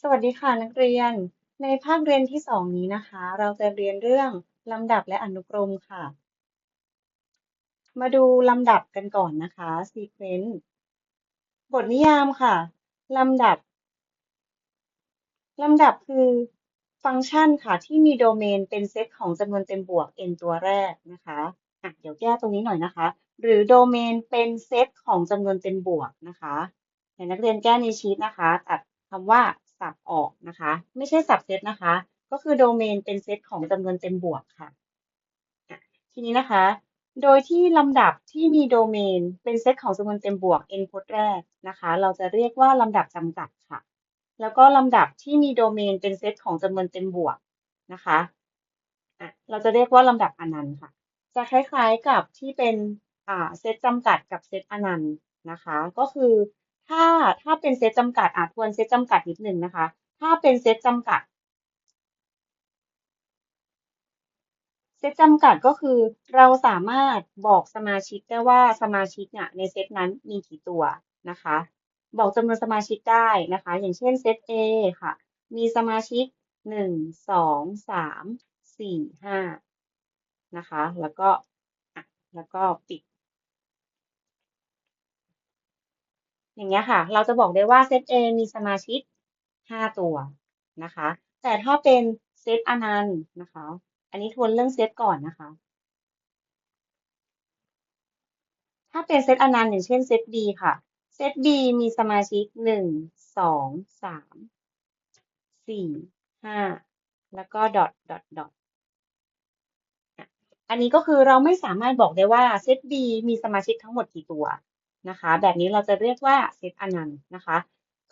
สวัสดีค่ะนักเรียน ในภาคเรียนที่สองนี้นะคะ เราจะเรียนเรื่องลำดับและอนุกรมค่ะ มาดูลำดับกันก่อนนะคะ sequence บทนิยามค่ะลำดับลำดับคือฟังก์ชันค่ะที่มีโดเมนเป็นเซตของจำนวนเต็มบวก n ตัวแรกนะคะะเดี๋ยวแก้ตรงนี้หน่อยนะคะ หรือโดเมนเป็นเซตของจำนวนเต็มบวกนะคะให้นักเรียนแก้ในชีตนะคะตัดคำว่า สับออกนะคะ ไม่ใช่สับเซตนะคะ ก็คือโดเมนเป็นเซตของจำนวนเต็มบวกค่ะ ทีนี้นะคะ โดยที่ลำดับที่มีโดเมนเป็นเซตของจำนวนเต็มบวก n พจน์แรกนะคะ เราจะเรียกว่าลำดับจำกัดค่ะ แล้วก็ลำดับที่มีโดเมนเป็นเซตของจำนวนเต็มบวกนะคะะเราจะเรียกว่าลำดับอนันต์ค่ะ จะคล้ายๆกับที่เป็นเซตจำกัดกับเซตอนันต์นะคะ ก็คือ ถ้าถ้าเป็นเซตจำกัดอาจทวนเซตจำกัดนิดนึงนะคะ ถ้าเป็นเซตจำกัด เซตจำกัดก็คือ เราสามารถบอกสมาชิกได้ว่าสมาชิกเนี่ยในเซตนั้นมีกี่ตัวนะคะ บอกจำนวนสมาชิกได้นะคะ อย่างเช่นเซต A ค่ะ มีสมาชิกหนึ่งสองสามสี่ห้านะคะ แล้วก็แล้วก็ปิด อย่างเงี้ยค่ะ เราจะบอกได้ว่าเซต A มีสมาชิก 5 ตัวนะคะ แต่ถ้าเป็นเซตอนันต์นะคะ อันนี้ทวนเรื่องเซตก่อนนะคะ ถ้าเป็นเซตอนันต์อย่างเช่นเซต B ค่ะ เซต B มีสมาชิก 1 2 3 4 5 แล้วก็ดอทดอทดอทอันนี้ก็คือเราไม่สามารถบอกได้ว่าเซต B มีสมาชิกทั้งหมดกี่ตัว นะคะ แบบนี้เราจะเรียกว่าเซตอนันต์นะคะ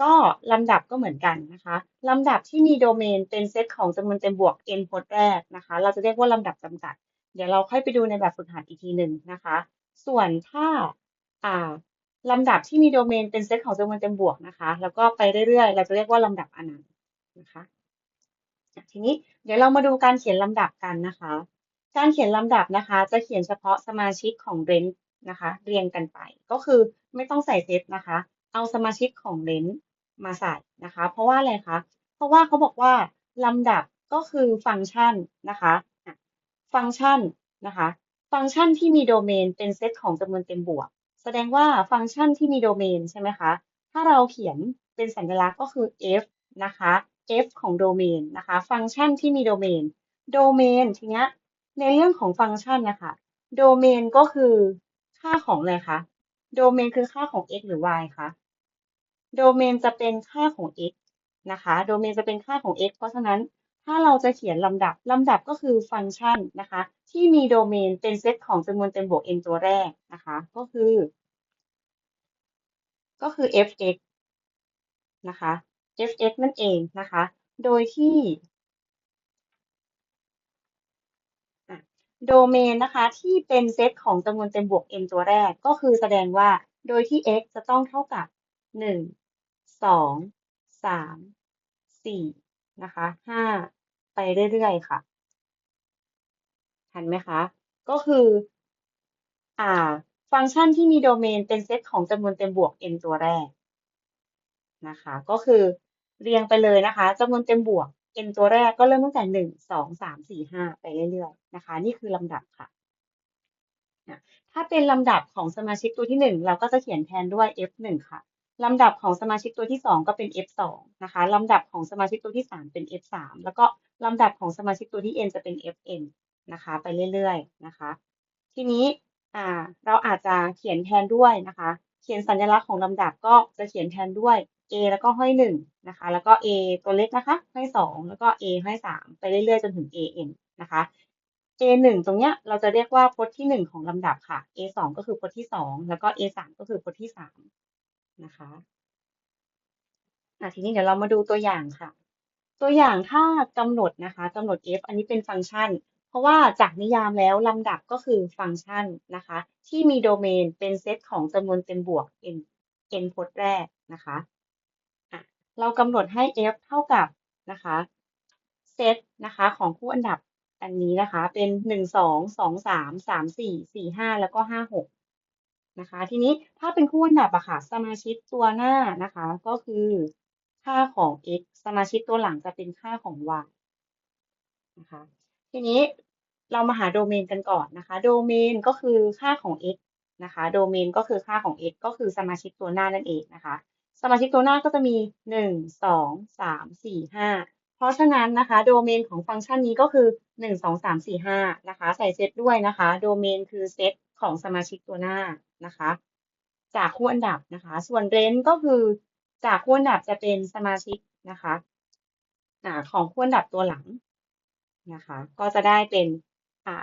ก็ลำดับก็เหมือนกันนะคะลำดับที่มีโดเมนเป็นเซตของจำนวนเต็มบวก n พจน์แรกนะคะ เราจะเรียกว่าลำดับจำกัด เดี๋ยวเราค่อยไปดูในแบบฝึกหัดอีกทีหนึ่งนะคะ ส่วนถ้าอ่าลำดับที่มีโดเมนเป็นเซตของจำนวนเต็มบวกนะคะ แล้วก็ไปเรื่อยๆ เราจะเรียกว่าลำดับอนันต์นะคะ ทีนี้เดี๋ยวเรามาดูการเขียนลำดับกันนะคะ การเขียนลำดับนะคะ จะเขียนเฉพาะสมาชิกของเรนจ์ นะคะ เรียงกันไป ก็คือไม่ต้องใส่เซตนะคะ เอาสมาชิกของเลนส์มาใส่นะคะ เพราะว่าอะไรคะ เพราะว่าเขาบอกว่าลำดับก็คือฟังก์ชันนะคะ ฟังก์ชันนะคะ ฟังก์ชันที่มีโดเมนเป็นเซตของจำนวนเต็มบวก แสดงว่าฟังก์ชันที่มีโดเมนใช่ไหมคะ ถ้าเราเขียนเป็นสัญลักษณ์ก็คือ f นะคะ f ของโดเมนนะคะ ฟังก์ชันที่มีโดเมน โดเมนทีเนี้ยในเรื่องของฟังก์ชันนะคะ โดเมนก็คือ ค่าของอะไรคะ โดเมนคือค่าของ x หรือ y คะ โดเมนจะเป็นค่าของ x นะคะ โดเมนจะเป็นค่าของ x เพราะฉะนั้นถ้าเราจะเขียนลำดับ ลำดับก็คือฟังก์ชันนะคะ ที่มีโดเมนเป็นเซตของจำนวนเต็มบวก n ตัวแรกนะคะ ก็คือ ก็คือ f(x) นะคะ f(x) นั่นเองนะคะ โดยที่ โดเมนนะคะที่เป็นเซตของจำนวนเต็มบวก n ตัวแรก ก็คือแสดงว่าโดยที่ x จะต้องเท่ากับ 1 2 3 4 นะคะ 5 ไปเรื่อยๆ ค่ะ ทันไหมคะ ก็คืออ่าฟังก์ชันที่มีโดเมนเป็นเซตของจำนวนเต็มบวก n ตัวแรกนะคะ ก็คือเรียงไปเลยนะคะจำนวนเต็มบวก n ตัวแรกก็เริ่มตั้งแต่หนึ่งสองสามสี่ห้าไปเรื่อยๆนะคะ นี่คือลำดับค่ะถ้าเป็นลำดับของสมาชิกตัวที่หนึ่งเราก็จะเขียนแทนด้วย f หนึ่งค่ะลำดับของสมาชิกตัวที่สองก็เป็น f สองนะคะลำดับของสมาชิกตัวที่สามเป็น f สามแล้วก็ลำดับของสมาชิกตัวที่ n จะเป็น f n นะคะ ไปเรื่อยๆนะคะ ทีนี้เราอาจจะเขียนแทนด้วยนะคะ เขียนสัญลักษณ์ของลำดับก็จะเขียนแทนด้วย a แล้วก็ห้อยหนึ่งนะคะ แล้วก็ a ตัวเล็กนะคะ ห้อยสองแล้วก็ a ห้อยสามไปเรื่อยๆ จนถึง an นะคะ a หนึ่งตรงเนี้ยเราจะเรียกว่าพจน์ที่หนึ่งของลำดับค่ะ a สองก็คือพจน์ที่สองแล้วก็ a สามก็คือพจน์ที่สามนะคะทีนี้เดี๋ยวเรามาดูตัวอย่างค่ะ ตัวอย่างถ้ากำหนดนะคะกำหนด f อันนี้เป็นฟังก์ชัน เพราะว่าจากนิยามแล้วลำดับก็คือฟังก์ชันนะคะ ที่มีโดเมนเป็นเซตของจำนวนเต็มบวก n n พจน์แรกนะคะ เรากำหนดให้ f เท่ากับนะคะเซตนะคะของคู่อันดับอันนี้นะคะ เป็นหนึ่งสองสองสามสามสี่สี่ห้าแล้วก็ห้าหกนะคะ ทีนี้ถ้าเป็นคู่อันดับอะค่ะ สมาชิกตัวหน้านะคะ ก็คือค่าของ x สมาชิกตัวหลังจะเป็นค่าของ y นะคะ ทีนี้เรามาหาโดเมนกันก่อนนะคะ โดเมนก็คือค่าของ x นะคะ โดเมนก็คือค่าของ x ก็คือสมาชิกตัวหน้านั่นเองนะคะ สมาชิกตัวหน้าก็จะมี 1 2 3 4 5 เพราะฉะนั้นนะคะ โดเมนของฟังก์ชันนี้ก็คือ 1 2 3 4 5 นะคะ ใส่เซตด้วยนะคะ โดเมนคือเซตของสมาชิกตัวหน้านะคะ จากคู่อันดับนะคะ ส่วนเรนก็คือจากคู่อันดับจะเป็นสมาชิกนะคะของคู่อันดับตัวหลังนะคะ ก็จะได้เป็น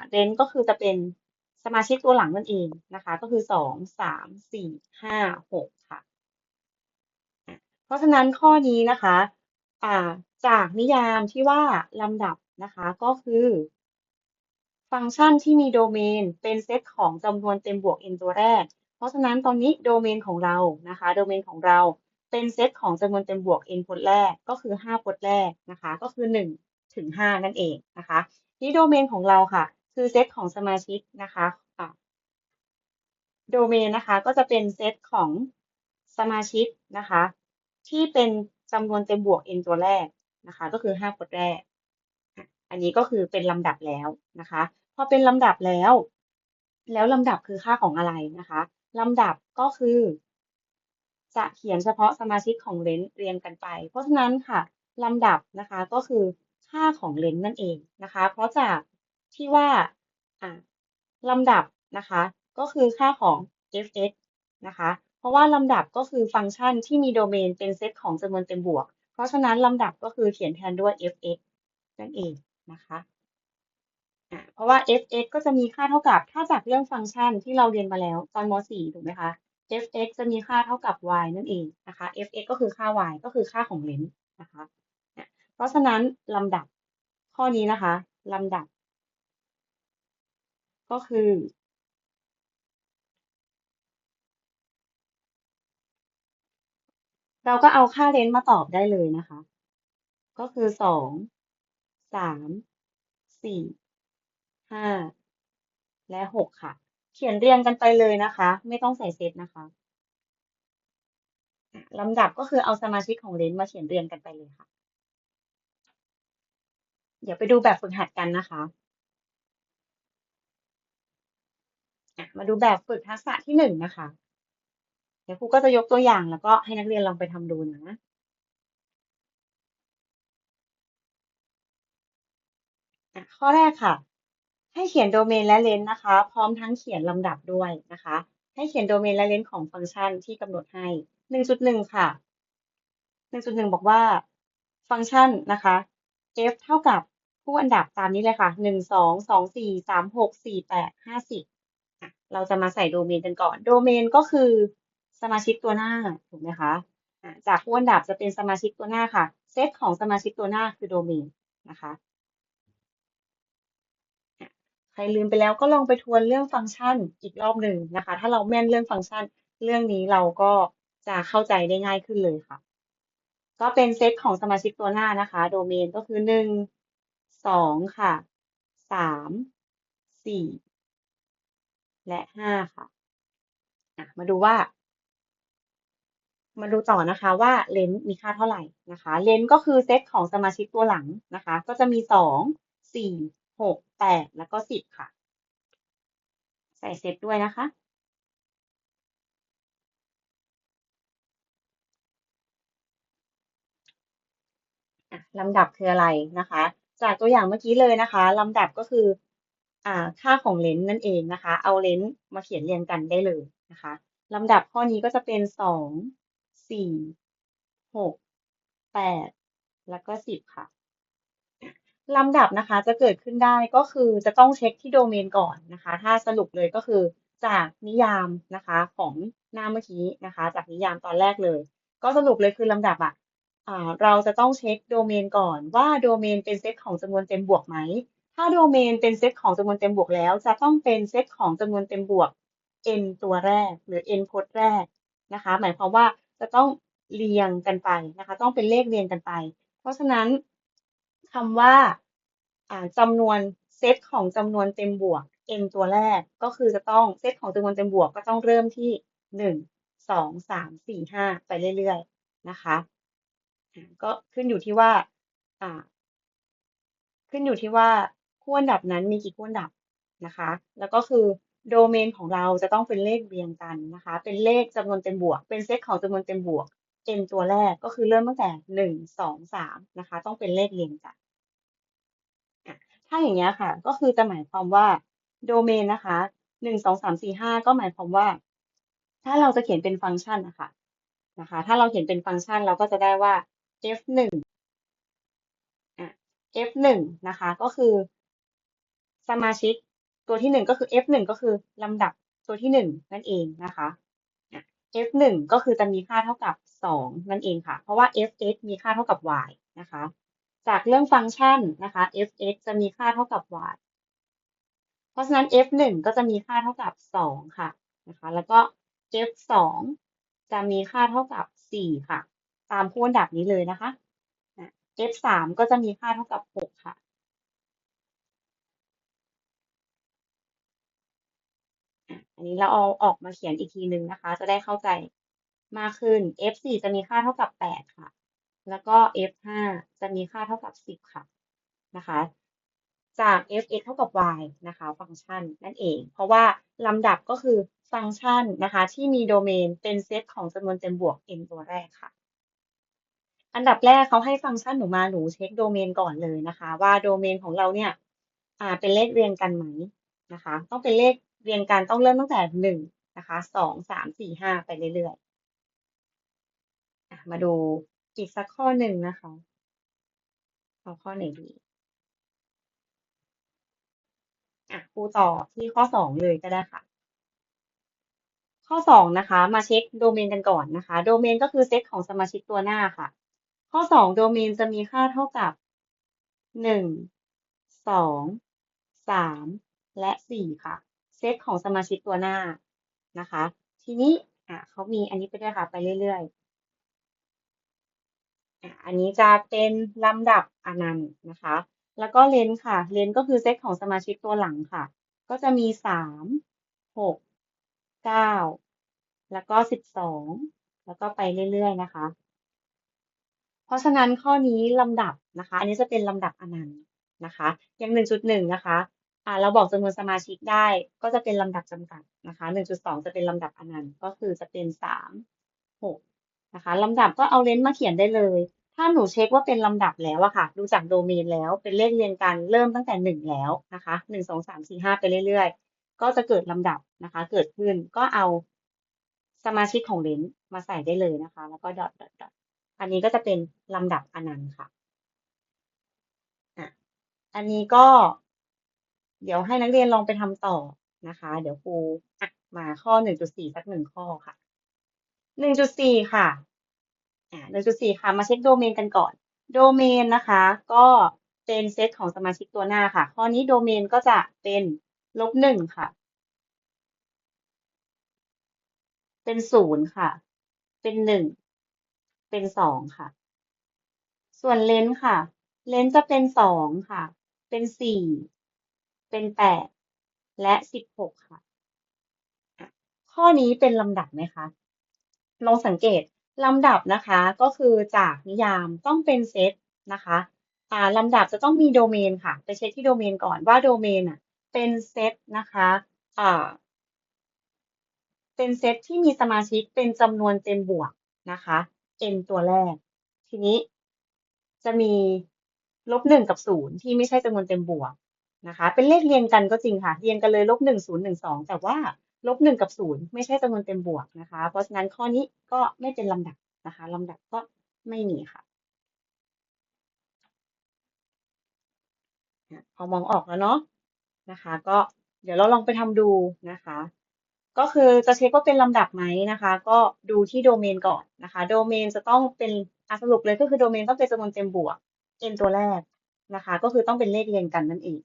เรนก็คือจะเป็นสมาชิกตัวหลังนั่นเองนะคะ ก็คือ 2 3 4 5 6 ราะฉะนั้นข้อนี้นะคะอ่าจากนิยามที่ว่าลำดับนะคะก็คือ ฟังก์ชันที่มีโดเมนเป็นเซตของจำนวนเต็มบวก n ตัวแรก เพราะฉะนั้นตอนนี้โดเมนของเรานะคะโดเมนของเราเป็นเซตของจำนวนเต็มบวก n พจน์แรกก็คือ 5 พจน์แรกนะคะก็คือ 1 ถึง 5 นั่นเองนะคะนี่โดเมนของเราค่ะ คือเซตของสมาชิกนะคะโดเมนนะคะก็จะเป็นเซตของสมาชิกนะคะ ที่เป็นจำนวนเต็มบวก n ตัวแรกนะคะ ก็คือ5พจน์แรก อันนี้ก็คือเป็นลำดับแล้วนะคะ พอเป็นลำดับแล้ว แล้วลำดับคือค่าของอะไรนะคะลำดับก็คือ จะเขียนเฉพาะสมาชิกของเลนส์เรียงกันไป เพราะฉะนั้นค่ะลำดับนะคะก็คือค่าของเลนส์นั่นเองนะคะ เพราะจากที่ว่าลำดับนะคะ ก็คือค่าของ f(x) นะคะ เพราะว่าลำดับก็คือฟังก์ชันที่มีโดเมนเป็นเซตของจำนวนเต็มบวก เพราะฉะนั้นลำดับก็คือเขียนแทนด้วย f(x) นั่นเองนะคะเพราะว่า f(x) ก็จะมีค่าเท่ากับถ้าจากเรื่องฟังก์ชันที่เราเรียนมาแล้วตอนม .4 ถูกไหมคะ f(x) จะมีค่าเท่ากับ y นั่นเองนะคะ f(x) ก็คือค่า y ก็คือค่าของเลนส์นะคะเพราะฉะนั้นลำดับข้อนี้นะคะลำดับ ก็คือ เราก็เอาค่าเลนส์มาตอบได้เลยนะคะ ก็คือสองสามสี่ห้าและหกค่ะ เขียนเรียงกันไปเลยนะคะ ไม่ต้องใส่เซตนะคะลำดับก็คือเอาสมาชิกของเลนส์มาเขียนเรียงกันไปเลยค่ะ เดี๋ยวไปดูแบบฝึกหัดกันนะคะมาดูแบบฝึกทักษะที่หนึ่งนะคะ เดี๋ยวครูก็จะยกตัวอย่างแล้วก็ให้นักเรียนลองไปทำดูนะข้อแรกค่ะ ให้เขียนโดเมนและเลนส์นะคะ พร้อมทั้งเขียนลำดับด้วยนะคะ ให้เขียนโดเมนและเลนส์ของฟังก์ชันที่กำหนดให้ 1.1 ค่ะ 1.1 บอกว่า ฟังก์ชันนะคะ f เท่ากับผู้อันดับตามนี้เลยค่ะ 1 2 2 4 3 6 4 8 50 เราจะมาใส่โดเมนกันก่อน โดเมนก็คือ สมาชิกตัวหน้าถูกไหมคะจากผู้อันดับจะเป็นสมาชิกตัวหน้าค่ะ เซตของสมาชิกตัวหน้าคือโดเมนนะคะใครลืมไปแล้วก็ลองไปทวนเรื่องฟังก์ชันอีกรอบหนึ่งนะคะ ถ้าเราแม่นเรื่องฟังก์ชัน เรื่องนี้เราก็จะเข้าใจได้ง่ายขึ้นเลยค่ะ ก็เป็นเซตของสมาชิกตัวหน้านะคะ โดเมนก็คือหนึ่งสองค่ะสามสี่และห้าค่ะ มาดูว่า มาดูต่อนะคะว่าเลนส์มีค่าเท่าไหร่นะคะเลนส์ก็คือเซตของสมาชิกตัวหลังนะคะ ก็จะมีสองสี่หกแปดแล้วก็สิบค่ะ ใส่เซตด้วยนะคะ ลำดับคืออะไรนะคะ จากตัวอย่างเมื่อกี้เลยนะคะลำดับก็คืออ่าค่าของเลนส์นั่นเองนะคะ เอาเลนส์มาเขียนเรียงกันได้เลยนะคะลำดับข้อนี้ก็จะเป็นสอง สี่หกแปดแล้วก็สิบค่ะลำดับนะคะจะเกิดขึ้นได้ก็คือจะต้องเช็คที่โดเมนก่อนนะคะ ถ้าสรุปเลยก็คือจากนิยามนะคะของหน้าเมื่อกี้นะคะ จากนิยามตอนแรกเลย ก็สรุปเลยคือลำดับอะเราจะต้องเช็คโดเมนก่อนว่าโดเมนเป็นเซตของจำนวนเต็มบวกไหม ถ้าโดเมนเป็นเซตของจำนวนเต็มบวกแล้ว จะต้องเป็นเซตของจำนวนเต็มบวก n ตัวแรกหรือ n พจน์แรกนะคะ หมายความว่า จะต้องเรียงกันไปนะคะ ต้องเป็นเลขเรียงกันไป เพราะฉะนั้นคำว่าจำนวนเซตของจำนวนเต็มบวก n ตัวแรกก็คือจะต้องเซตของจำนวนเต็มบวกก็ต้องเริ่มที่หนึ่งสองสามสี่ห้าไปเรื่อยๆนะคะก็ขึ้นอยู่ที่ว่าอ่าขึ้นอยู่ที่ว่าคู่อันดับนั้นมีกี่คู่อันดับนะคะ แล้วก็คือ โดเมนของเราจะต้องเป็นเลขเรียงกันนะคะ เป็นเลขจำนวนเต็มบวก เป็นเซตของจำนวนเต็มบวก n ตัวแรกก็คือเริ่มตั้งแต่หนึ่งสองสามนะคะ ต้องเป็นเลขเรียงกันถ้าอย่างเงี้ค่ะ ก็คือจะหมายความว่าโดเมนนะคะหนึ่งสองสามสี่ห้าก็หมายความว่า ถ้าเราจะเขียนเป็นฟังก์ชันนะคะนะคะ ถ้าเราเขียนเป็นฟังก์ชันเราก็จะได้ว่า f หนึ่งอะ f หนึ่งนะคะ ก็คือสมาชิก ตัวที่หนึ่งก็คือ f หนึ่งก็คือลำดับตัวที่หนึ่งนั่นเองนะคะ f หนึ่งก็คือจะมีค่าเท่ากับสองนั่นเองค่ะ เพราะว่า f(x) มีค่าเท่ากับ y นะคะ จากเรื่องฟังก์ชันนะคะ f(x) จะมีค่าเท่ากับ y เพราะฉะนั้น f หนึ่งก็จะมีค่าเท่ากับสองค่ะนะคะ แล้วก็ f สองจะมีค่าเท่ากับสี่ค่ะ ตามคู่อันดับนี้เลยนะคะ f สามก็จะมีค่าเท่ากับหกค่ะ อันนี้เราเอาออกมาเขียนอีกทีหนึ่งนะคะ จะได้เข้าใจมากขึ้น f 4 จะมีค่าเท่ากับ 8 ค่ะ แล้วก็ f 5 จะมีค่าเท่ากับ 10 ค่ะนะคะ จาก f x เท่ากับ y นะคะ ฟังก์ชันนั่นเอง เพราะว่าลำดับก็คือฟังก์ชันนะคะที่มีโดเมนเป็นเซตของจำนวนเต็มบวก n ตัวแรกค่ะ อันดับแรกเขาให้ฟังก์ชันหนูมาหนูเช็คโดเมนก่อนเลยนะคะ ว่าโดเมนของเราเนี่ยเป็นเลขเรียงกันไหมนะคะ ต้องเป็นเลข เรียงกันต้องเริ่มตั้งแต่หนึ่งนะคะสองสามสี่ห้าไปเรื่อยๆมาดูอีกสักข้อหนึ่งนะคะเอาข้อไหนดีอะครูต่อที่ข้อสองเลยก็ได้ค่ะ ข้อสองนะคะ มาเช็คโดเมนกันก่อนนะคะ โดเมนก็คือเซตของสมาชิกตัวหน้าค่ะ ข้อสองโดเมนจะมีค่าเท่ากับหนึ่งสองสามและสี่ค่ะ เซตของสมาชิกตัวหน้านะคะ ทีนี้อะเขามีอันนี้ไปด้วยค่ะ ไปเรื่อยๆอะอันนี้จะเป็นลำดับอนันต์นะคะ แล้วก็เลนค่ะ เลนก็คือเซตของสมาชิกตัวหลังค่ะ ก็จะมีสามหกเก้าแล้วก็สิบสองแล้วก็ไปเรื่อยๆนะคะ เพราะฉะนั้นข้อนี้ลำดับนะคะ อันนี้จะเป็นลำดับอนันต์นะคะ อย่างหนึ่งจุดหนึ่งนะคะ อ่าเราบอกจำนวนสมาชิกได้ก็จะเป็นลำดับจำกัดนะคะหนึ่งจุดสองจะเป็นลำดับอนันต์ก็คือจะเป็นสามหกนะคะลำดับก็เอาเลนส์มาเขียนได้เลย ถ้าหนูเช็คว่าเป็นลำดับแล้วอะค่ะ ดูจากโดเมนแล้วเป็นเลขเรียงกันเริ่มตั้งแต่หนึ่งแล้วนะคะหนึ่งสองสามสี่ห้าไปเรื่อยๆ ก็จะเกิดลำดับนะคะ เกิดขึ้นก็เอาสมาชิกของเลนส์มาใส่ได้เลยนะคะ แล้วก็ดอทดอทดอทอันนี้ก็จะเป็นลำดับอนันต์ค่ะอะอันนี้ก็ เดี๋ยวให้นักเรียนลองไปทำต่อนะคะ เดี๋ยวครูมาข้อหนึ่งจุดสี่สักหนึ่งข้อค่ะหนึ่งจุดสี่ค่ะอ่าหนึ่งจุดสี่ค่ะ มาเช็คโดเมนกันก่อน โดเมนนะคะ ก็เป็นเซตของสมาชิกตัวหน้าค่ะ ข้อนี้โดเมนก็จะเป็นลบหนึ่งค่ะ เป็นศูนย์ค่ะ เป็นหนึ่ง เป็นสองค่ะ ส่วนเลนส์ค่ะ เลนส์จะเป็นสองค่ะ เป็นสี่ เป็นแปดและสิบหกค่ะ ข้อนี้เป็นลำดับไหมคะลองสังเกตลำดับนะคะก็คือจากนิยามต้องเป็นเซตนะคะอ่าลำดับจะต้องมีโดเมนค่ะ ไปเช็คที่โดเมนก่อนว่าโดเมนอะเป็นเซตนะคะอ่าเป็นเซตที่มีสมาชิกเป็นจำนวนเต็มบวกนะคะ n ตัวแรก ทีนี้จะมีลบหนึ่งกับศูนย์ที่ไม่ใช่จำนวนเต็มบวก นะคะ เป็นเลขเรียงกันก็จริงค่ะ เรียงกันเลยลบหนึ่งศูนย์หนึ่งสองแต่ว่าลบหนึ่งกับศูนย์ไม่ใช่จำนวนเต็มบวกนะคะ เพราะฉะนั้นข้อนี้ก็ไม่เป็นลำดับนะคะลำดับก็ไม่มีค่ะพอมองออกแล้วเนาะนะคะ ก็เดี๋ยวเราลองไปทำดูนะคะ ก็คือจะเช็คว่าเป็นลำดับไหมนะคะ ก็ดูที่โดเมนก่อนนะคะ โดเมนจะต้องเป็นสรุปเลยก็คือโดเมนต้องเป็นจำนวนเต็มบวก n ตัวแรกนะคะ ก็คือต้องเป็นเลขเรียงกันนั่นเอง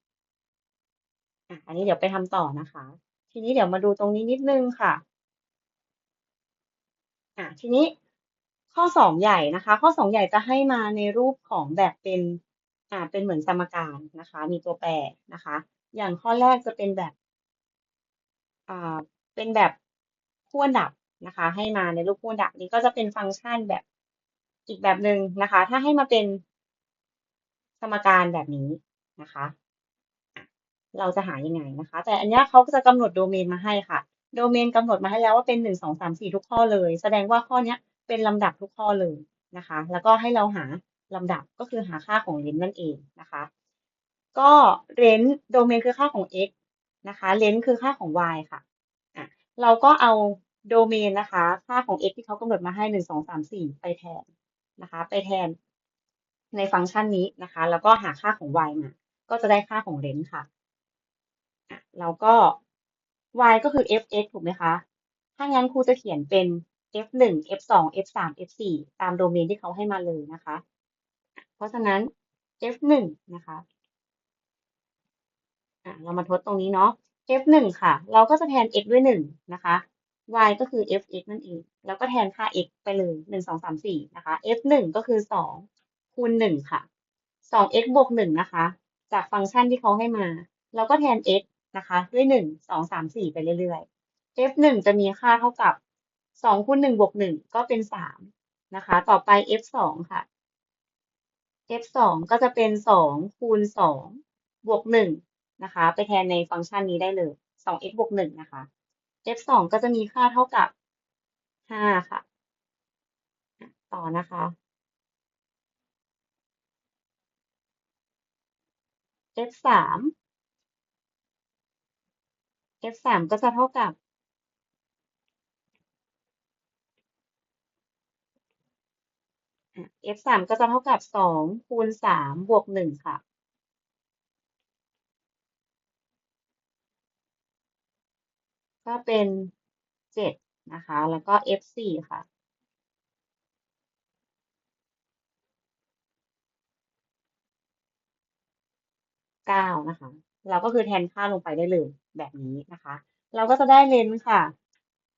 อะ อันนี้เดี๋ยวไปทำต่อนะคะ ทีนี้เดี๋ยวมาดูตรงนี้นิดนึงค่ะ อะ ทีนี้ข้อสองใหญ่นะคะ ข้อสองใหญ่จะให้มาในรูปของแบบเป็นอ่าเป็นเหมือนสมการนะคะ มีตัวแปรนะคะ อย่างข้อแรกจะเป็นแบบอ่าเป็นแบบคู่อันดับนะคะ ให้มาในรูปคู่อันดับนี้ก็จะเป็นฟังก์ชันแบบอีกแบบหนึ่งนะคะ ถ้าให้มาเป็นสมการแบบนี้นะคะอะ เราจะหายังไงนะคะ แต่อันนี้เขาก็จะกำหนดโดเมนมาให้ค่ะ โดเมนกำหนดมาให้แล้วว่าเป็นหนึ่งสองสามสี่ทุกข้อเลย แสดงว่าข้อเนี้ยเป็นลำดับทุกข้อเลยนะคะ แล้วก็ให้เราหาลำดับก็คือหาค่าของเลนนั่นเองนะคะ ก็เลนโดเมนคือค่าของ x นะคะเลนคือค่าของ y ค่ะอะ เราก็เอาโดเมนนะคะ ค่าของ x ที่เขากำหนดมาให้หนึ่งสองสามสี่ไปแทนนะคะ ไปแทนในฟังก์ชันนี้นะคะ แล้วก็หาค่าของ y มา ก็จะได้ค่าของเลนค่ะ อะแล้วก็ y ก็คือ f(x) ถูกไหมคะ ถ้างั้นครูจะเขียนเป็น f1 f2 f3 f4 ตามโดเมนที่เขาให้มาเลยนะคะ เพราะฉะนั้น f1 นะคะอะเรามาทดตรงนี้เนาะ f1 ค่ะ เราก็จะแทน x ด้วย 1 นะคะ y ก็คือ fx นั่นเอง แล้วก็แทนค่า x ไปเลย 1 2 3 4 นะคะ f1 ก็คือ 2 คูณ 1 ค่ะ 2x บวก 1 นะคะ จากฟังก์ชันที่เขาให้มา เราก็แทน x นะคะ ด้วย1 2 3 4ไปเรื่อยๆ f1 จะมีค่าเท่ากับ2คูณ1บวก1ก็เป็น3นะคะ ต่อไป f2 ค่ะ f2 ก็จะเป็น2คูณ2บวก1นะคะ ไปแทนในฟังก์ชันนี้ได้เลย 2x บวก1นะคะ f2 ก็จะมีค่าเท่ากับ5ค่ะ ต่อนะคะ f สาม f3 f3 ก็จะเท่ากับ f3 ก็จะเท่ากับ2คูณ3บวก1ค่ะ ก็เป็น7นะคะ แล้วก็ f4 ค่ะ9นะคะ เราก็คือแทนค่าลงไปได้เลยแบบนี้นะคะ เราก็จะได้เลนส์ค่ะ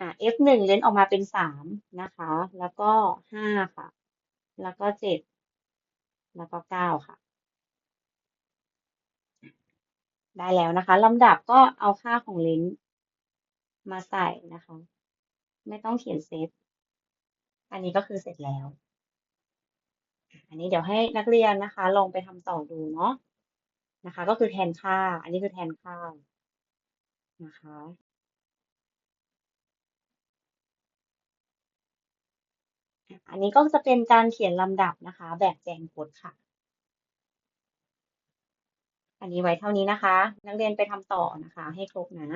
อ่า f1 เลนส์ออกมาเป็น3นะคะ แล้วก็5ค่ะ แล้วก็7แล้วก็9ค่ะ ได้แล้วนะคะลำดับก็เอาค่าของเลนส์มาใส่นะคะ ไม่ต้องเขียนเซตอันนี้ก็คือเสร็จแล้ว อันนี้เดี๋ยวให้นักเรียนนะคะ ลองไปทำต่อดูเนาะ นะคะ ก็คือแทนค่า อันนี้คือแทนค่านะคะ อันนี้ก็จะเป็นการเขียนลำดับนะคะ แบบแจงโค้ดค่ะ อันนี้ไว้เท่านี้นะคะ นักเรียนไปทำต่อนะคะ ให้ครบนะ